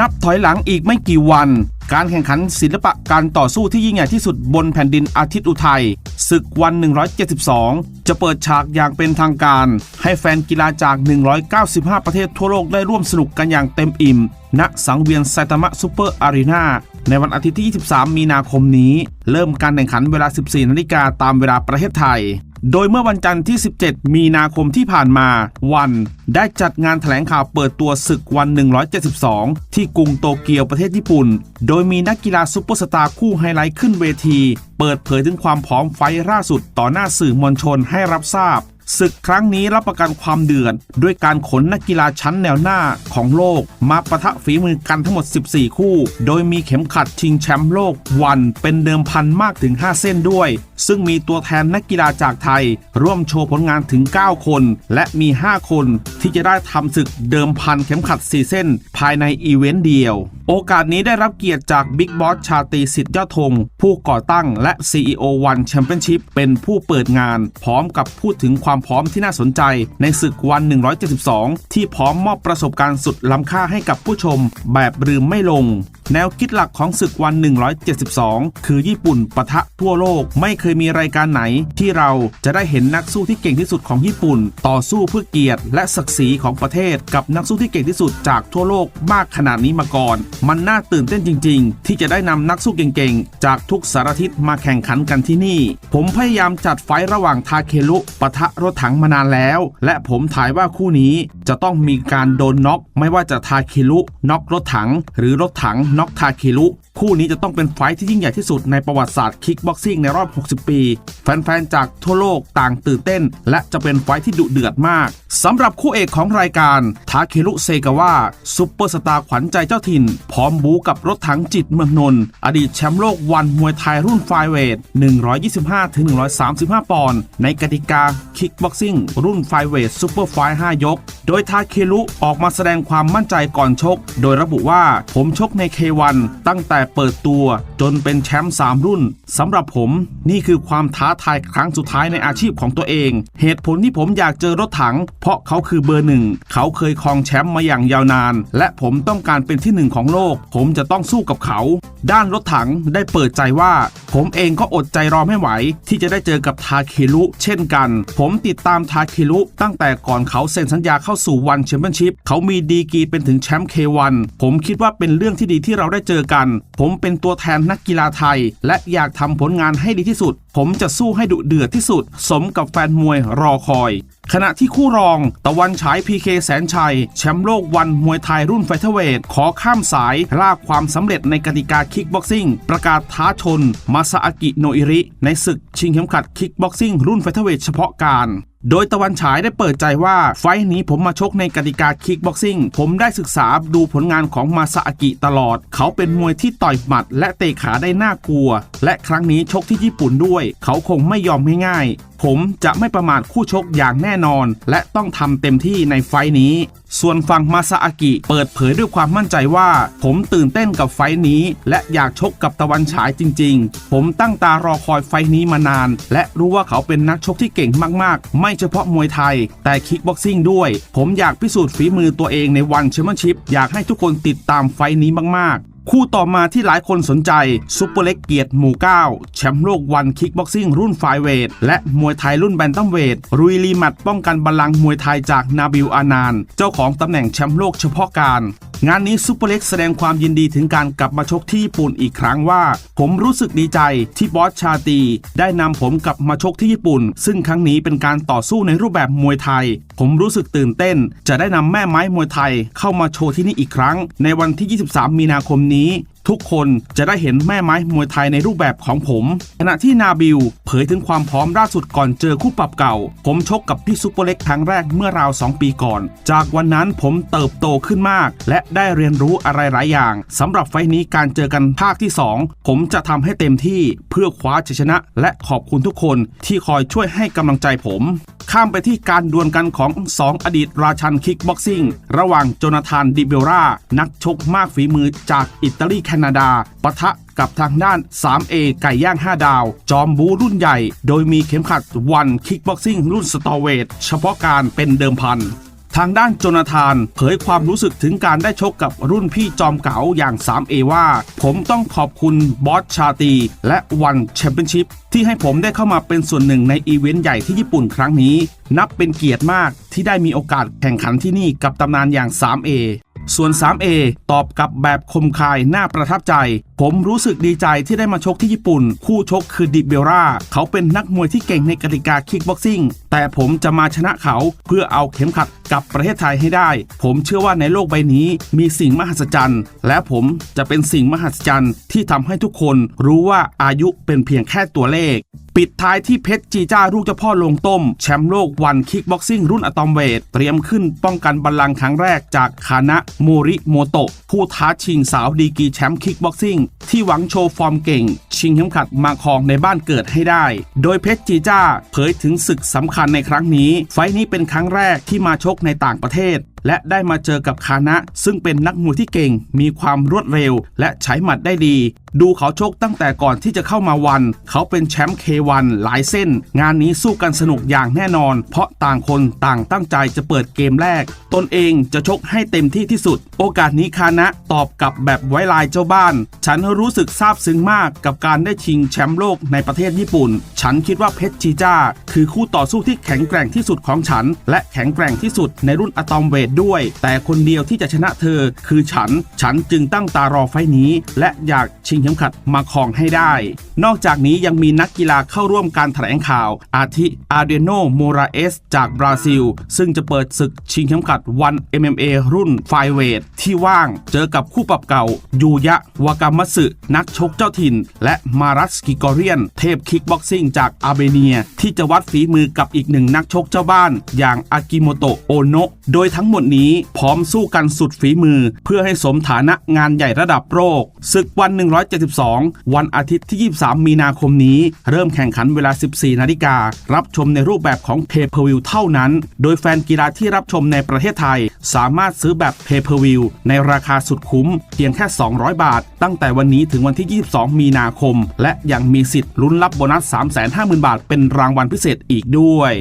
นับถอยหลังอีกไม่กี่วัน การแข่งขันศิลปะการต่อสู้ที่ยิ่งใหญ่ที่สุดบนแผ่นดินอาทิตย์อุทัยศึกวัน 172 จะเปิดฉากอย่างเป็นทางการ ให้แฟนกีฬาจาก 195 ประเทศทั่วโลกได้ร่วมสนุกกันอย่างเต็มอิ่ม ณสังเวียนไซตามะซูเปอร์อารีนาในวันอาทิตย์ที่ 23 มีนาคมนี้ เริ่มการแข่งขันเวลา 14 นาฬิกาตามเวลาประเทศไทย โดยเมื่อวันจันทร์ที่ 17 มีนาคมที่ผ่านมาวัน ได้จัดงานแถลงข่าวเปิดตัวศึกวัน 172 ที่กรุงโตเกียวประเทศญี่ปุ่น โดยมีนักกีฬาซุปเปอร์สตาร์คู่ไฮไลท์ขึ้นเวที เปิดเผยถึงความพร้อมไฟล่าสุดต่อหน้าสื่อมวลชนให้รับทราบ ศึกครั้งนี้รับประกันความเดือดด้วยการขนนักกีฬาชั้นแนวหน้าของโลก มาประทะฝีมือกันทั้งหมด 14 คู่ โดยมีเข็มขัดชิงแชมป์โลกวันเป็นเดิมพันมากถึง 5 เส้นด้วย ซึ่งมีตัวแทนนักกีฬาจากไทย ร่วมโชว์ผลงานถึง 9 คน และมี 5 คน ที่จะได้ทำศึกเดิมพันเข็มขัด 4 เส้น ภายในอีเวนต์เดียว โอกาสนี้ได้รับเกียรติจากบิ๊กบอสชาตรีสิทธิ์ยอดธงผู้ก่อตั้งและ CEO One Championship เป็นผู้เปิดงาน พร้อมกับพูดถึงความพร้อมที่น่าสนใจ ในศึกวัน 172 ที่พร้อมมอบประสบการณ์สุดล้ำค่าให้กับผู้ชม แบบลืมไม่ลง แนวคิดหลักของศึกวัน 172 คือญี่ปุ่นปะทะทั่วโลกไม่เคยมีรายการไหน ที่เราจะได้เห็นนักสู้ที่เก่งที่สุดของญี่ปุ่น ต่อสู้เพื่อเกียรติ และศักดิ์ศรีของประเทศ กับนักสู้ที่เก่งที่สุดจากทั่วโลกมากขนาดนี้มาก่อน มันน่าตื่นเต้นจริง ๆ ที่จะได้นำนักสู้เก่งๆ จากทุกสารทิศมาแข่งขันกันที่นี่ ผมพยายามจัดไฟระหว่างทาเคลุปะทะรถถังมานานแล้ว และผมถ่ายว่าคู่นี้จะต้องมีการโดนน็อกไม่ว่าจะทาเคลุน็อกรถถัง หรือรถถังน็อกทาเคลุ คู่นี้จะต้องเป็นไฟที่ยิ่งใหญ่ที่สุดในประวัติศาสตร์คิกบ็อกซิ่งในรอบ 60 ปี แฟนๆ จากทั่วโลกต่างตื่นเต้น และจะเป็นไฟที่ดุเดือดมากสำหรับคู่เอกของรายการ ทาเคลุเซกาวะซุปเปอร์สตาร์ขวัญใจเจ้าถิ่น พร้อมบูกับรถถังจิตเมืองนนท์อดีตแชมป์โลกวันมวยไทยรุ่นไฟเวท 125-135 ปอนด์ในกติกาคิกบ็อกซิ่งรุ่นไฟเวทซูเปอร์ไฟ5ยก โดยทาเคลุออกมาแสดงความมั่นใจก่อนชก โดยระบุว่าผมชกใน K1 ตั้งแต่เปิดตัวจนเป็นแชมป์3รุ่นสำหรับผมนี่คือความท้าทายครั้งสุดท้ายในอาชีพของตัวเอง เหตุผลที่ผมอยากเจอรถถัง เพราะเขาคือเบอร์หนึ่งเขาเคยครองแชมป์มาอย่างยาวนาน และผมต้องการเป็นที่หนึ่งของโลก ผมจะต้องสู้กับเขา ด้านรถถังได้เปิดใจว่า ผมเองก็อดใจรอไม่ไหว ที่จะได้เจอกับทาเคลุเช่นกัน ผมติดตามทาเคลุตั้งแต่ก่อนเขาเซ็นสัญญาเข้าสู่วันแชมเปี้ยนชิพเขามีดีกรีเป็นถึงแชมป์ K1 ผมคิดว่าเป็นเรื่องที่ดีที่เราได้เจอกันผมเป็นตัวแทนนักกีฬาไทย และอยากทำผลงานให้ดีที่สุด ผมจะสู้ให้ดุเดือดที่สุด สมกับแฟนมวยรอคอยขณะที่คู่รองตะวันฉายพีเคแสนชัย แชมป์โลกวันมวยไทยรุ่นไฟเทเวทขอข้ามสายลากความสำเร็จในกติกาคิกบ็อกซิ่ง ประกาศท้าชน มาซาอากิโนอิริ ในศึกชิงเข็มขัดคิกบ็อกซิ่งรุ่นไฟเทเวทเฉพาะการโดยตะวันฉายได้เปิดใจว่า ไฟนี้ผมมาชกในกติกาคิกบ็อกซิ่ง ผมได้ศึกษาดูผลงานของมาซาอากิตลอด เขาเป็นมวยที่ต่อยหมัด และเตะขาได้น่ากลัว และครั้งนี้ชกที่ญี่ปุ่นด้วย เขาคงไม่ยอมง่ายๆ ผมจะไม่ประมาทคู่ชกอย่างแน่นอน และต้องทำเต็มที่ในไฟนี้ ส่วนฝั่งมาซาอากิเปิดเผยด้วยความมั่นใจว่า ผมตื่นเต้นกับไฟนี้ และอยากชกกับตะวันฉายจริง ๆ ผมตั้งตารอคอยไฟนี้มานาน และรู้ว่าเขาเป็นนักชกที่เก่งมากๆ ไม่เฉพาะมวยไทย แต่คิกบ็อกซิ่งด้วย ผมอยากพิสูจน์ฝีมือตัวเองในวันแชมเปี้ยนชิพอยากให้ทุกคนติดตามไฟนี้มากๆ คู่ต่อมาที่หลายคนสนใจซุปเปอร์เล็กเกียรติหมู่9แชมป์โลกวันคิกบ็อกซิ่งรุ่นไฟเวทและมวยไทยรุ่นแบนตัมเวทรุยลีมัดป้องกันบัลลังก์มวยไทยจากนาบิลอานาน เจ้าของตำแหน่งแชมป์โลกเฉพาะการ งานนี้ซุปเปอร์เล็กแสดงความยินดีถึงการกลับมาชกที่ญี่ปุ่นอีกครั้งว่า ผมรู้สึกดีใจที่บอสชาตี ได้นำผมกลับมาชกที่ญี่ปุ่น ซึ่งครั้งนี้เป็นการต่อสู้ในรูปแบบมวยไทย ผมรู้สึกตื่นเต้น จะได้นำแม่ไม้มวยไทย เข้ามาโชว์ที่นี่อีกครั้ง ในวันที่ 23 มีนาคมนี้ ทุกคนจะได้เห็นแม่ไม้มวยไทยในรูปแบบของผม ขณะที่นาบิลเผยถึงความพร้อมล่าสุดก่อนเจอคู่ปรับเก่า ผมชกกับพี่ซุปเปอร์เล็กครั้งแรกเมื่อราว 2 ปีก่อน จากวันนั้นผมเติบโตขึ้นมาก และได้เรียนรู้อะไรหลายอย่างสำหรับไฟล์นี้การเจอกันภาคที่ 2 ผมจะทำให้เต็มที่เพื่อคว้าชัยชนะ และขอบคุณทุกคนที่คอยช่วยให้กำลังใจผมข้ามไปที่การดวลกันของ 2 อดีตราชันคิกบ็อกซิ่ง ระหว่างโจนาธานดิเบลรานักชกมากฝีมือจากอิตาลีแคคนาดาปะทะกับทางด้าน 3A ไก่ย่าง 5 ดาว จอมบูรุ่นใหญ่ โดยมีเข็มขัดวันคิกบ็อกซิ่งรุ่นสตอเวทเฉพาะการเป็นเดิมพันทางด้านโจนาธานเผยความรู้สึกถึงการได้ชกกับรุ่นพี่จอมเก๋าอย่าง 3A ว่า ผมต้องขอบคุณบอสชาตีและวันแชมเปี้ยนชิพที่ให้ผมได้เข้ามาเป็นส่วนหนึ่งในอีเวนต์ใหญ่ที่ญี่ปุ่นครั้งนี้ นับเป็นเกียรติมากที่ได้มีโอกาสแข่งขันที่นี่กับตำนานอย่าง 3A ส่วน 3A ตอบกลับแบบคมคายน่าประทับใจ ผมรู้สึกดีใจที่ได้มาชกที่ญี่ปุ่น คู่ชกคือดิเบลราเขาเป็นนักมวยที่เก่งในกติกาคิกบ็อกซิ่งแต่ผมจะมาชนะเขาเพื่อเอาเข็มขัด กับประเทศไทยให้ได้ ผมเชื่อว่าในโลกใบนี้ มีสิ่งมหัศจรรย์ และผมจะเป็นสิ่งมหัศจรรย์ที่ทำให้ทุกคนรู้ว่าอายุเป็นเพียงแค่ตัวเลข ปิดท้ายที่เพชรจีจ้าลูกเจ้าพ่อลงต้ม แชมป์โลกวันคิกบ็อกซิ่งรุ่นอะตอมเวท เตรียมขึ้นป้องกันบัลลังก์ครั้งแรกจากคานะโมริโมโตะผู้ท้าชิงสาวดีกรีแชมป์คิกบ็อกซิ่งที่หวังโชว์ฟอร์มเก่ง ชิงเข็มขัดมาครองในบ้านเกิดให้ได้ โดยเพชรจีจ้าเผยถึงศึกสำคัญในครั้งนี้ ไฟท์นี้เป็นครั้งแรกที่มาชกในต่างประเทศ และได้มาเจอกับคานะ ซึ่งเป็นนักมวยที่เก่ง มีความรวดเร็ว และใช้หมัดได้ดี ดูเขาชกตั้งแต่ก่อนที่จะเข้ามาวัน เขาเป็นแชมป์ K1 หลายเส้น งานนี้สู้กันสนุกอย่างแน่นอน เพราะต่างคนต่างตั้งใจจะเปิดเกมแรก ตนเองจะชกให้เต็มที่ที่สุด โอกาสนี้คานะตอบกลับแบบไว้ลายเจ้าบ้าน ฉันรู้สึกซาบซึ้งมากกับการได้ชิงแชมป์โลกในประเทศญี่ปุ่น ฉันคิดว่าเพชรจีจ้า คือคู่ต่อสู้ที่แข็งแกร่งที่สุดของฉัน และแข็งแกร่งที่สุดในรุ่นอะตอมเวทด้วย แต่คนเดียวที่จะชนะเธอ คือฉัน ฉันจึงตั้งตารอไฟนี้ และอยากชิงเข็มขัดมาครองให้ได้ นอกจากนี้ยังมีนักกีฬาเข้าร่วมการแถลงข่าว อาทิอาเดโนโมราเอสจากบราซิล ซึ่งจะเปิดศึกชิงเข็มขัดวัน MMA รุ่นไฟเวทที่ว่าง เจอกับคู่ปรับเก่า ยูยะวากามัสึนักชกเจ้าถิ่น และมารัสกิกอเรียน เทพคิกบ็อกซิ่งจากอาร์เมเนีย ที่จะวัดฝีมือกับอีกหนึ่งนักชกเจ้าบ้าน อย่างอากิโมโตะโอโนะโดยทั้งหมดนี้พร้อมสู้กันสุดฝีมือ เพื่อให้สมฐานะงานใหญ่ระดับโลกศึกวัน 172 วันอาทิตย์ที่ 23 มีนาคมนี้ เริ่มแข่งขันเวลา 14 นาฬิกา รับชมในรูปแบบของ Pay Per View เท่านั้น โดยแฟนกีฬาที่รับชมในประเทศไทย สามารถซื้อแบบ Pay Per View ในราคาสุดคุ้ม เพียงแค่ 200 บาท ตั้งแต่วันนี้ถึงวันที่ 22 มีนาคม และยังมีสิทธิ์ลุ้นรับโบนัส 350,000 บาท เป็นรางวัลพิเศษอีกด้วย